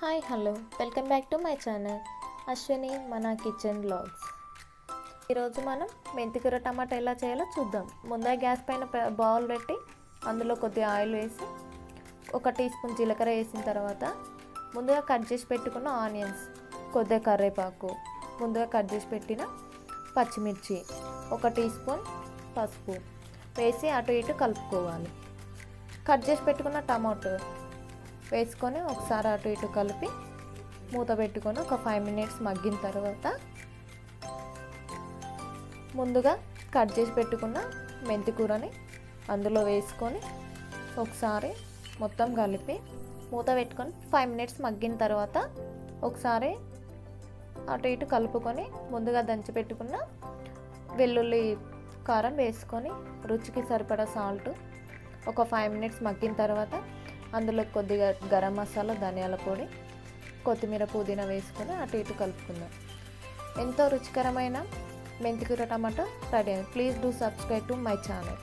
Hi hello. Welcome back to my channel. Ashwini మన kitchen blogs. ఈరోజు మనం మెంతికూర టమాటా ఎలా చేయాలో చూద్దాం. ముందే గ్యాస్ పైన బౌల్ పెట్టి అందులో కొద్దిగా ఆయిల్ వేసి ఒక టీ స్పూన్ జీలకర్ర వేసిన తర్వాత ముందుగా కట్ చేసి పెట్టుకున్న ఆనియన్స్ కొద్దిగా కరివేపాకు ముందుగా కట్ చేసి పెట్టిన పచ్చిమిర్చి ఒక టీ స్పూన్ పసుపు వేసి అటు ఇటు కలుపుకోవాలి. కట్ చేసి పెట్టుకున్న టమాటో వేసుకొని ఒకసారి అటు ఇటు కలిపి మూత పెట్టుకొని ఒక ఫైవ్ మినిట్స్ మగ్గిన తర్వాత ముందుగా కట్ చేసి పెట్టుకున్న మెంతి కూరని అందులో వేసుకొని ఒకసారి మొత్తం కలిపి మూత పెట్టుకొని ఫైవ్ మినిట్స్ మగ్గిన తర్వాత ఒకసారి అటు ఇటు కలుపుకొని ముందుగా దంచి పెట్టుకున్న వెల్లుల్లి కారం వేసుకొని రుచికి సరిపడా సాల్ట్ ఒక ఫైవ్ మినిట్స్ మగ్గిన తర్వాత అందులో కొద్దిగా గరం మసాలా ధనియాల పొడి కొత్తిమీర పుదీనా వేసుకొని అటు ఇటు కలుపుకుందాం. ఎంతో రుచికరమైన మెంతికూర టమాటా రెడీ అయింది. Please do subscribe to my channel.